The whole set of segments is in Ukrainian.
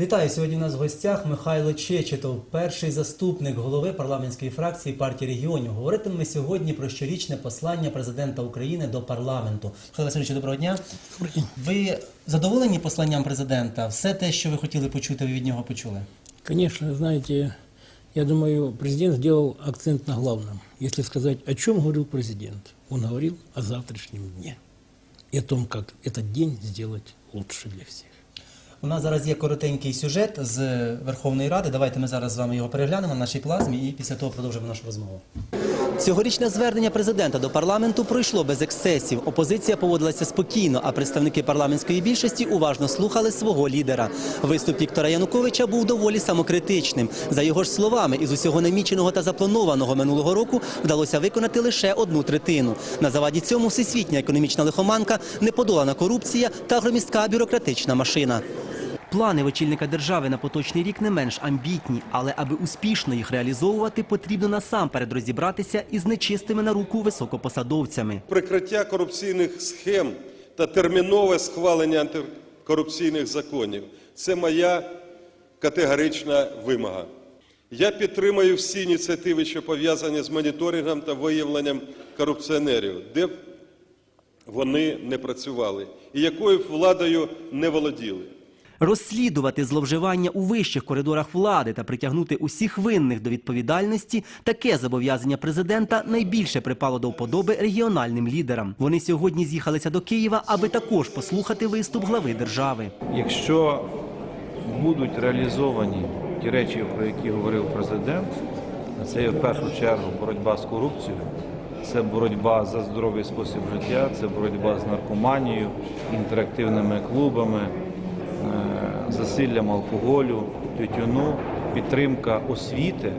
Вітаю сьогодні. У нас в гостях Михайло Чечетов, перший заступник голови парламентської фракції партії регіонів. Говоритимемо ми сьогодні про щорічне послання президента України до парламенту. Михайло Васильович, доброго дня. Ви задоволені посланням президента? Все те, що ви хотіли почути, ви від нього почули? Конечно, знаете, я думаю, президент сделал акцент на главном. Если сказать, о чем говорил президент, он говорил о завтрашнем дне и о том, как этот день сделать лучше для всех. У нас зараз є коротенький сюжет з Верховної Ради. Давайте ми зараз з вами його переглянемо на нашій плазмі і після того продовжимо нашу розмову. Цьогорічне звернення президента до парламенту пройшло без ексцесів. Опозиція поводилася спокійно, а представники парламентської більшості уважно слухали свого лідера. Виступ Віктора Януковича був доволі самокритичним. За його ж словами, із усього наміченого та запланованого минулого року вдалося виконати лише одну третину. На заваді цьому всесвітня економічна лихоманка, неподолана корупція та громістка бюрократична машина. Плани очільника держави на поточний рік не менш амбітні, але аби успішно їх реалізовувати, потрібно насамперед розібратися із нечистими на руку високопосадовцями. прикриття корупційних схем та термінове схвалення антикорупційних законів це моя категорична вимога. Я підтримую всі ініціативи, що пов'язані з моніторингом та виявленням корупціонерів, де б вони не працювали і якою б владою не володіли. Розслідувати зловживання у вищих коридорах влади та притягнути усіх винних до відповідальності таке зобов'язання президента найбільше припало до вподоби регіональним лідерам. Вони сьогодні з'їхалися до Києва, аби також послухати виступ глави держави. Якщо будуть реалізовані ті речі, про які говорив президент, це в першу чергу боротьба з корупцією, це боротьба за здоровий спосіб життя, це боротьба з наркоманією, інтерактивними клубами, засиллям алкоголю, тютюну, підтримка освіти,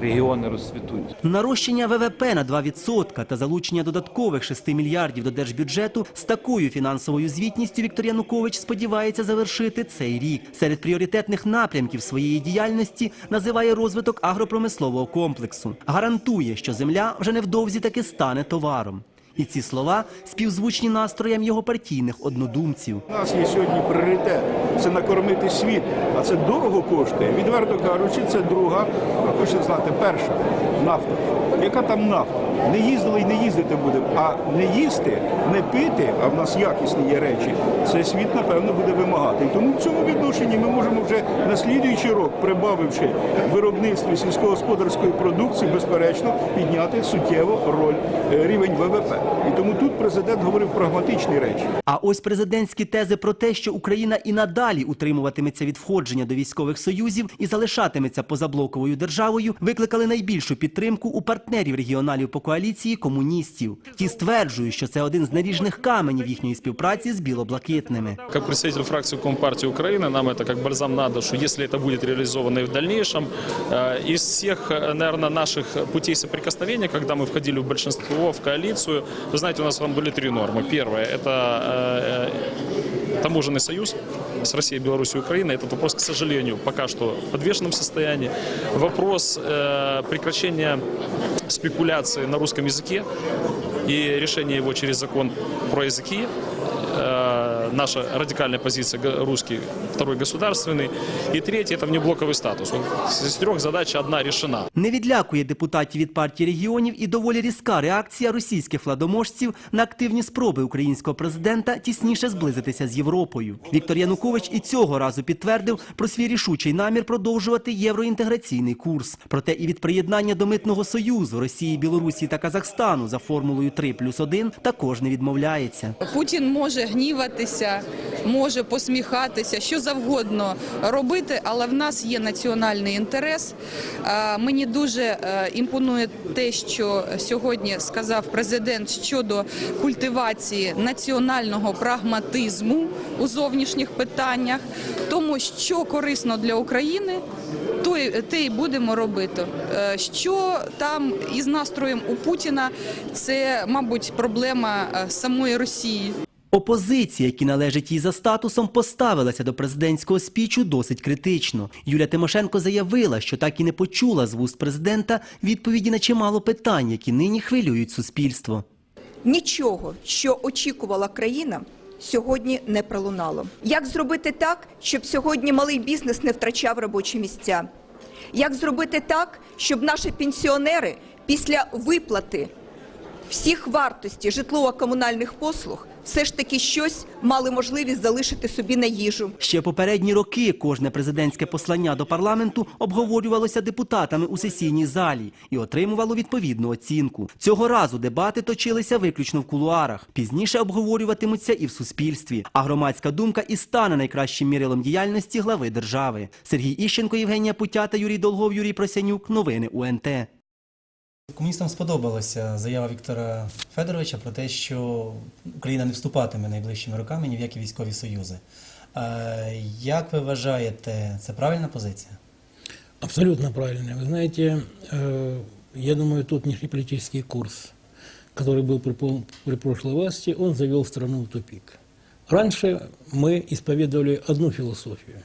регіони розцвітуть. Нарощення ВВП на 2% та залучення додаткових 6 мільярдів до держбюджету з такою фінансовою звітністю Віктор Янукович сподівається завершити цей рік. Серед пріоритетних напрямків своєї діяльності називає розвиток агропромислового комплексу. Гарантує, що земля вже невдовзі таки стане товаром. І ці слова співзвучні настроям його партійних однодумців. У нас є сьогодні пріоритет це накормити світ, а це дорого коштує. Відверто кажучи, це друга, хочете знати, перша нафта. Яка там нафта? Не їздили і не їздити будемо. А не їсти, не пити, а в нас якісні є речі. Цей світ, напевно, буде вимагати. І тому в цьому відношенні ми можемо вже на слідуючий рок, прибавивши виробництві сільськогосподарської продукції, безперечно, підняти суттєво роль е, рівень ВВП. І тому тут президент говорив прагматичні речі. А ось президентські тези про те, що Україна і надалі утримуватиметься від входження до військових союзів і залишатиметься позаблоковою державою, викликали найбільшу підтримку у партнерів регіоналів по коаліції комуністів. Ті стверджують, що це один з наріжних каменів їхньої співпраці з білоблакитними. Как представитель фракции Компартии Украины, нам это как бальзам на душу, если это будет реализовано и в дальнейшем. Э, Из всех, наверное, наших путей соприкосновения, когда мы входили в большинство, в коалицию, вы знаете, у нас там были три нормы. Первое – это э, э, таможенный союз с Россией, Беларусью и Украиной. Этот вопрос, к сожалению, пока что в подвешенном состоянии. Вопрос э, прекращения спекуляции на русском языке и решение его через закон про языки э, наша радикальная позиция г- русский, второй государственный. И третий – это внеблоковый статус. Вот Из трех задач одна решена. Не відлякує депутатів від партії регіонів і доволі різка реакція російських владоможців на активні спроби українського президента тісніше зблизитися з Європою. Віктор Янукович і цього разу підтвердив про свій рішучий намір продовжувати євроінтеграційний курс. Проте і від приєднання до митного союзу Росії, Білорусі та Казахстану за формулою 3 плюс 1 також не відмовляється. Путін може гніватися, може посміхатися, що завгодно робити, але в нас є національний інтерес. Е, Мені дуже е, імпонує те, що сьогодні сказав президент щодо культивації національного прагматизму у зовнішніх питаннях, тому що корисно для України. То те й будемо робити. Е, Що там із настроєм у Путіна, це, мабуть, проблема самої Росії. Опозиція, які належить їй за статусом, поставилася до президентського спічу досить критично. Юлія Тимошенко заявила, що так і не почула з вуст президента відповіді на чимало питань, які нині хвилюють суспільство. Нічого, що очікувала країна, сьогодні не пролунало. Як зробити так, щоб сьогодні малий бізнес не втрачав робочі місця? Як зробити так, щоб наші пенсіонери після виплати всіх вартості житлово-комунальних послуг все ж таки щось мали можливість залишити собі на їжу? Ще попередні роки кожне президентське послання до парламенту обговорювалося депутатами у сесійній залі і отримувало відповідну оцінку. Цього разу дебати точилися виключно в кулуарах. Пізніше обговорюватимуться і в суспільстві. А громадська думка і стане найкращим мірилом діяльності глави держави. Сергій Іщенко, Євгенія Путята, Юрій Долгов, Юрій Просянюк. Новини УНТ. Комуністам сподобалася заява Віктора Федоровича про те, що Україна не вступатиме найближчими роками ні в які військові союзи. Е, Як ви вважаєте, це правильна позиція? Абсолютно правильно. Вы знаете, э, я думаю, тот внешнеполитический курс, который был при, пол- при прошлой власти, он завел страну в тупик. Раньше мы исповедовали одну философию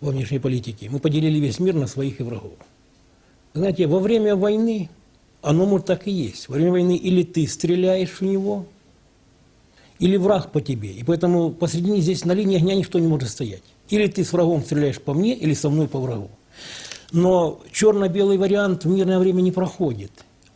во внешней политике. Мы поделили весь мир на своих и врагов. Знаете, во время войны, оно может так и есть. Во время войны или ты стреляешь в него, или враг по тебе. И поэтому посредине здесь на линии огня никто не может стоять. Или ты с врагом стреляешь по мне, или со мной по врагу. Но черно-белый вариант в мирное время не проходит.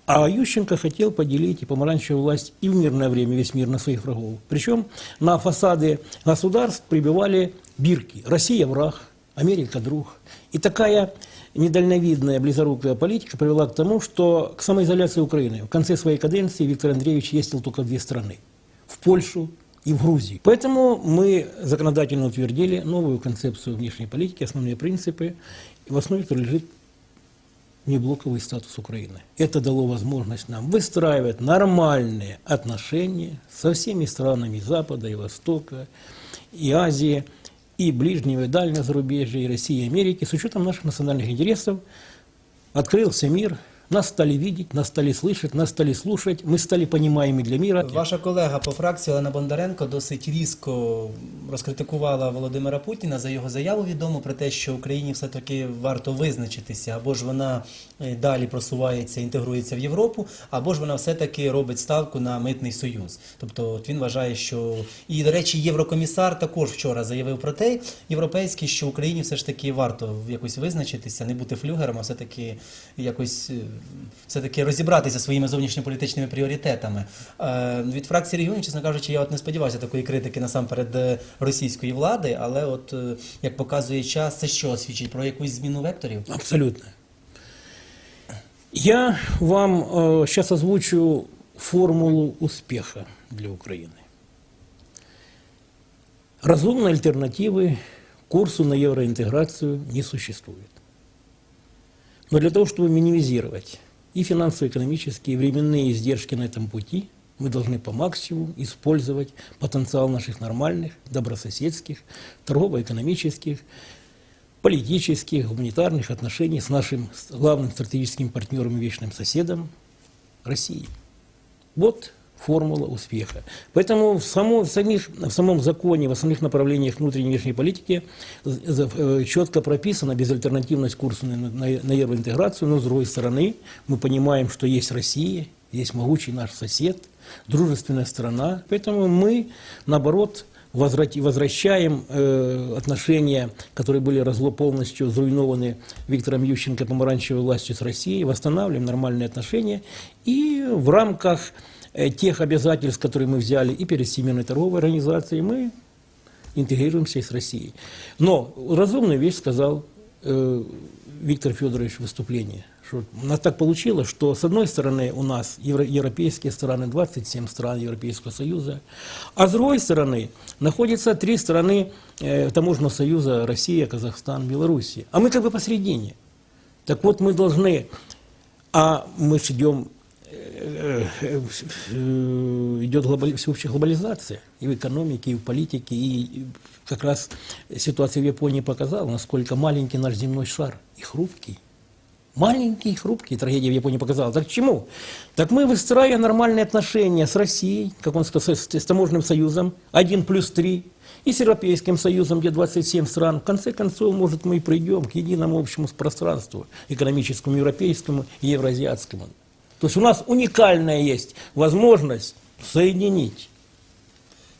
А Ющенко хотел поделить и помаранчевую власть и в мирное время весь мир на своих врагов. Причем на фасады государств прибивали бирки. Россия враг, Америка друг. И такая недальновидная, близорукая политика привела к тому, что к самоизоляции Украины. В конце своей каденции Виктор Андреевич ездил только в две страны. В Польшу и в Грузию. Поэтому мы законодательно утвердили новую концепцию внешней политики, основные принципы, в основе которой лежит неблоковый статус Украины. Это дало возможность нам выстраивать нормальные отношения со всеми странами Запада и Востока, и Азии, и ближнего и дальнего зарубежья, и России, и Америки. С учетом наших национальных интересов открылся мир, нас стали видеть, нас стали слышать, нас стали слушать, мы стали понимаемыми для мира. Ваша колега по фракції Олена Бондаренко досить різко розкритикувала Володимира Путіна за його заяву відому про те, що Україні все-таки варто визначитися, або ж вона е, далі просувається, інтегрується в Європу, або ж вона все-таки робить ставку на митний союз. Тобто от він вважає, що і, до речі, єврокомісар також вчора заявив про те, європейський, що Україні все ж таки варто якось визначитися, не бути флюгером, а все-таки якось е, все-таки розібратися своїми зовнішньополітичними пріоритетами. Е, від фракції регіонів, чесно кажучи, я от не сподівався такої критики насамперед е, російської влади, але от е, як показує час, це що свідчить про якусь зміну векторів? Абсолютно. Я вам сейчас озвучу формулу успеха для Украины. Разумной альтернативы курсу на евроинтеграцию не существует. Но для того, чтобы минимизировать и финансово-экономические, и временные издержки на этом пути, мы должны по максимуму использовать потенциал наших нормальных, добрососедских, торгово-экономических, политических, гуманитарных отношений с нашим главным стратегическим партнером и вечным соседом Россией. Вот формула успеха. Поэтому в, само, в, самих, в самом законе, в самих направлениях внутренней и внешней политики з- э, четко прописана безальтернативность курса на, на, на евроинтеграцию, но с другой стороны мы понимаем, что есть Россия, есть могучий наш сосед, дружественная страна. Поэтому мы, наоборот, возврати- возвращаем э, отношения, которые были разло полностью зруйнованы Виктором Ющенко помаранчевой властью с Россией, восстанавливаем нормальные отношения и в рамках э, тех обязательств, которые мы взяли и перед Всемирной торговой организацией, мы интегрируемся и с Россией. Но разумную вещь сказал э, Виктор Федорович в выступлении. Что у нас так получилось, что с одной стороны у нас евро- европейские страны, 27 стран Европейского Союза, а с другой стороны находятся три страны э, Таможенного Союза Россия, Казахстан, Белоруссия. А мы как бы посередине. Так вот мы должны, а мы ж идем э, э, э, идет глобали- всеобщая глобализация и в экономике, и в политике, и как раз ситуация в Японии показала, насколько маленький наш земной шар и хрупкий. Маленький хрупкий, трагедия в Японии показала. Так чему? Так мы, выстраивая нормальные отношения с Россией, как он сказал, с, с таможенным союзом, 1 плюс 3, и с Европейским союзом, где 27 стран, в конце концов, может, мы и придем к единому общему пространству, экономическому, европейскому и евроазиатскому. То есть у нас уникальная есть возможность соединить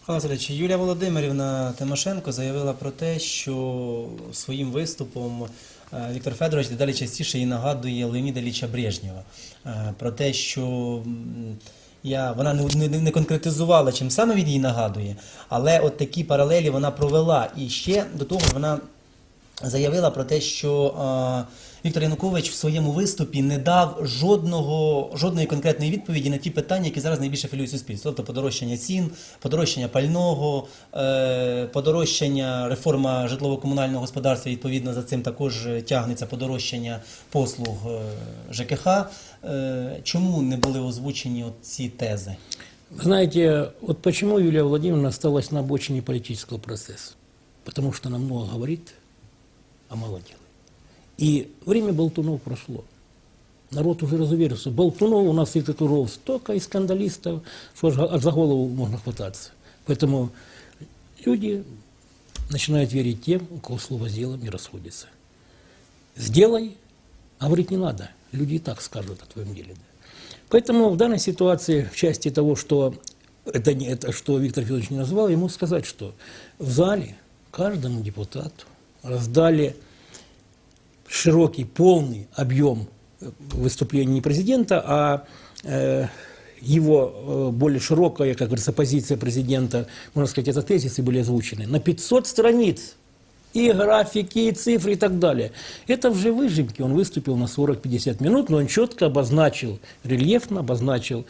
Васильович, Юлія Володимирівна Тимошенко заявила про те, що своїм виступом е, Віктор Федорович дедалі частіше їй нагадує Леоніда Ілліча Брежнєва. Е, Про те, що я, вона не, не, не конкретизувала, чим саме він їй нагадує, але от такі паралелі вона провела. І ще до того вона заявила про те, що Віктор Янукович в своєму виступі не дав жодного, жодної конкретної відповіді на ті питання, які зараз найбільше хвилюють суспільство. Тобто подорожчання цін, подорожчання пального, е, подорожчання реформа житлово-комунального господарства. Відповідно за цим також тягнеться подорожчання послуг е, ЖКХ. Е, чому не були озвучені ці тези? Вы знаете, вот почему Юлия Владимировна осталась на обочине политического процесса? Потому что она много а делает. И время болтунов прошло. Народ уже разуверился. Болтунов у нас и татуров столько, и скандалистов, что аж за голову можно хвататься. Поэтому люди начинают верить тем, у кого слово делом не расходится. Сделай, а говорить не надо. Люди и так скажут о твоем деле. Поэтому в данной ситуации, в части того, что это, не, это что Виктор Федорович не назвал, ему сказать, что в зале каждому депутату раздали широкий, полный объем э, выступления не президента, а э, его э, более широкая, как говорится, позиция президента, можно сказать, это тезисы были озвучены, на 500 страниц. И графики, и цифры, и так далее. Это в живой выжимке он выступил на 40-50 минут, но он четко обозначил, рельефно обозначил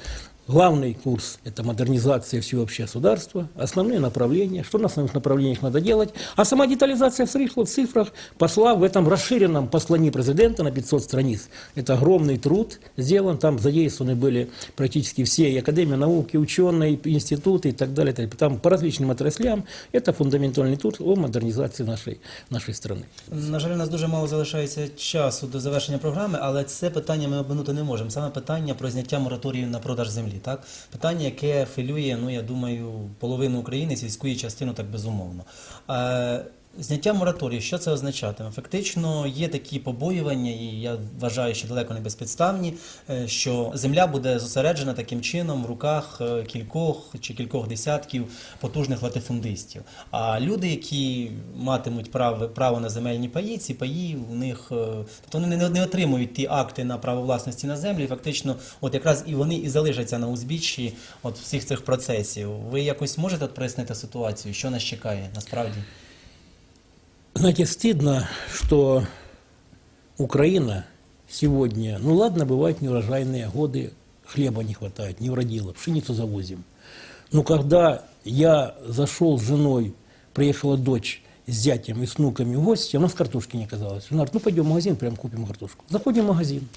главный курс – это модернизация всеобщего государства, основные направления, что на основных направлениях надо делать, а сама детализация в цифрах, в цифрах пошла в этом расширенном послании президента на 500 страниц. Это огромный труд сделан, там задействованы были практически все и Академия науки, ученые, и институты и так далее. Там по различным отраслям это фундаментальный труд о модернизации нашей, нашей страны. На жаль, у нас дуже мало залишається часу до завершення програми, але це питання ми обминути не можемо. Саме питання про зняття мораторію на продаж землі. Так? Питання, яке хвилює, ну я думаю, половину України, сільську частину так безумовно. Зняття мораторію, що це означатиме? Фактично є такі побоювання, і я вважаю, що далеко не безпідставні, е, що земля буде зосереджена таким чином в руках е, кількох чи кількох десятків потужних латифундистів. А люди, які матимуть право, право на земельні паї, ці паї у них е, тобто вони не, отримують ті акти на право власності на землю. Фактично, от якраз і вони і залишаться на узбіччі от всіх цих процесів. Ви якось можете от прояснити ситуацію, що нас чекає насправді? Знаете, стыдно, что Украина сегодня, ну ладно, бывают неурожайные годы, хлеба не хватает, не уродило, пшеницу завозим. Но когда я зашел с женой, приехала дочь с зятем и с внуками в гости, у нас картошки не оказалось. Жена говорит, ну пойдем в магазин, прям купим картошку. Заходим в магазин.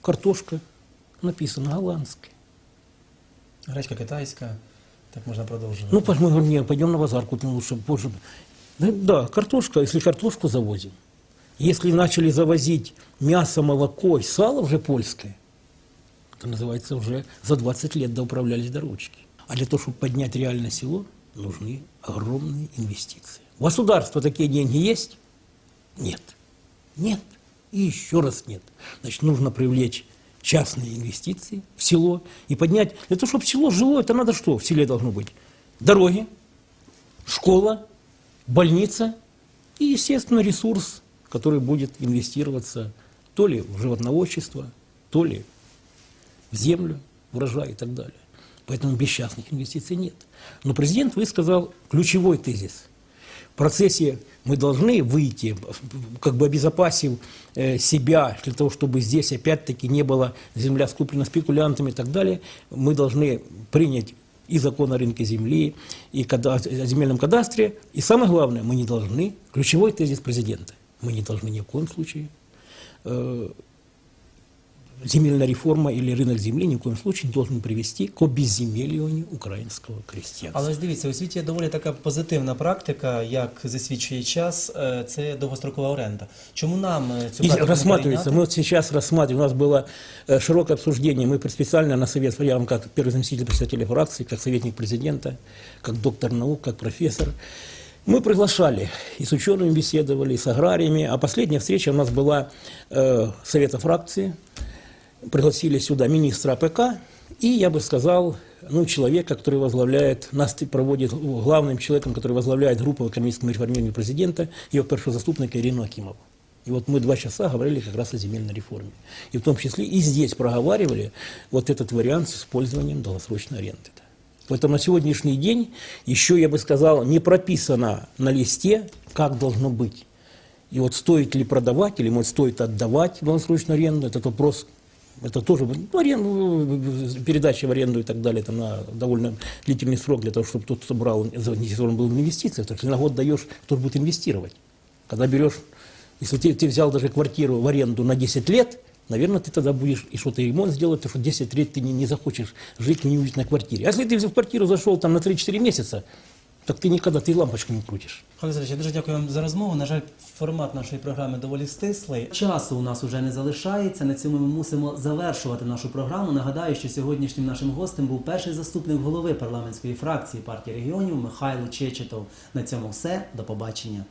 Картошка написано голландская. Гречка китайська, так можна продовжувати. Ну, мы говорим, не, пойдем на базар купим лучше, позже. Да, картошка, если картошку завозим, если начали завозить мясо, молоко и сало уже польское, это называется уже за 20 лет доуправлялись до ручки. А для того, чтобы поднять реальное село, нужны огромные инвестиции. У государства такие деньги есть? Нет. Нет. И еще раз нет. Значит, нужно привлечь частные инвестиции в село и поднять... Для того, чтобы село жило, это надо что в селе должно быть? Дороги, школа, больница и, естественно, ресурс, который будет инвестироваться то ли в животноводчество, то ли в землю, в урожай и так далее. Поэтому без частных инвестиций нет. Но президент высказал ключевой тезис. В процессе мы должны выйти, как бы обезопасив э, себя, для того, чтобы здесь опять-таки не было земля скуплена спекулянтами и так далее, мы должны принять и закон о рынке земли, и када- о земельном кадастре. И самое главное, мы не должны, ключевой тезис президента, мы не должны ни в коем случае э, земельная реформа или рынок земли ни в коем случае не должен привести к обезземеливанию украинского крестьянства. Але ж дивіться, у світі є доволі така позитивна практика, як засвідчує час, е, це довгострокова оренда. Чому нам е, цю И практику не рассматривается, перейняти? мы вот сейчас рассматриваем, у нас было э, широкое обсуждение, мы специально на совет, я вам как первый заместитель председателя фракции, как советник президента, как доктор наук, как профессор, мы приглашали, и с учеными беседовали, и с аграриями, а последняя встреча у нас была э, совета фракции, пригласили сюда министра АПК и, я бы сказал, ну, человека, который возглавляет, нас проводит главным человеком, который возглавляет группу экономического реформирования президента, его первого заступника Ирину Акимову. И вот мы два часа говорили как раз о земельной реформе. И в том числе и здесь проговаривали вот этот вариант с использованием долгосрочной аренды. Поэтому на сегодняшний день еще, я бы сказал, не прописано на листе, как должно быть. И вот стоит ли продавать, или может стоит отдавать долгосрочную аренду, этот вопрос, это тоже ну, аренду, передача в аренду и так далее, это на довольно длительный срок для того, чтобы тот, кто брал, заинтересован был в инвестициях. Так что на год даешь, кто будет инвестировать. Когда берешь, если ты, ты взял даже квартиру в аренду на 10 лет, наверное, ты тогда будешь и что-то ремонт сделать, потому что 10 лет ты не, не захочешь жить в неуютной квартире. А если ты в квартиру зашел там на 3-4 месяца, так ти ніколи ти лампочку не крутиш. Олександр, я дуже дякую вам за розмову. На жаль, формат нашої програми доволі стислий. Часу у нас уже не залишається. На цьому ми мусимо завершувати нашу програму. Нагадаю, що сьогоднішнім нашим гостем був перший заступник голови парламентської фракції партії регіонів Михайло Чечетов. На цьому все. До побачення.